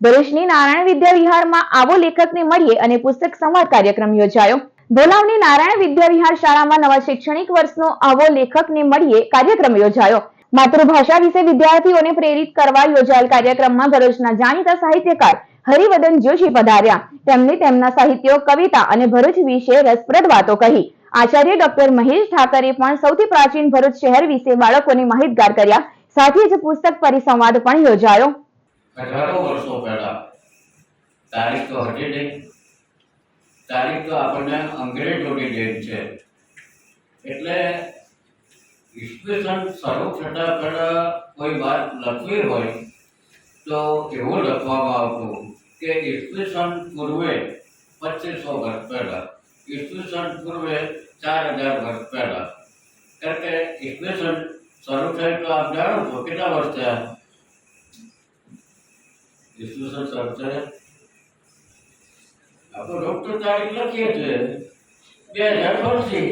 ભરૂચની નારાયણ વિદ્યા વિહારમાં આવો લેખકને મળીએ અને પુસ્તક સંવાદ કાર્યક્રમ યોજાયો. ભોલાવની નારાયણ વિદ્યા વિહાર શાળામાં નવા શૈક્ષણિક વર્ષનો આવો લેખકને મળીએ કાર્યક્રમ યોજાયો. માતૃભાષા વિશે વિદ્યાર્થીઓને પ્રેરિત કરવા યોજાયેલ કાર્યક્રમમાં ભરૂચના જાણીતા સાહિત્યકાર હરિવદન જોશી પધાર્યા. તેમણે તેમના સાહિત્યો, કવિતા અને ભરૂચ વિશે રસપ્રદ વાતો કહી. આચાર્ય ડોક્ટર મહેશ ઠાકરે પણ સૌથી પ્રાચીન ભરૂચ શહેર વિશે બાળકોને માહિતગાર કર્યા. સાથે જ પુસ્તક પરિસંવાદ પણ યોજાયો. અઢારો વર્ષો પહેલા, તારીખ તો હજી નહીં. તારીખ તો આપણને અંગ્રેજોની ડેટ છે. એટલે ઈસવીસન શરૂ થતા પહેલા કોઈ વાત લખવી હોય તો એવું લખવામાં આવતું કે ઈસવીસન પૂર્વે પચીસો વર્ષ પહેલાં, ઈસવીસન પૂર્વે ચાર હજાર વર્ષ પહેલાં. કારણ કે ઈસવીસન શરૂ થયું તો આપ જાણો છો, કેટલા વર્ષ થયા? ઈસવીસન શરૂ આપણો ડોક્ટર તારીખ લખીએ છીએ બે હજાર વર્ષથી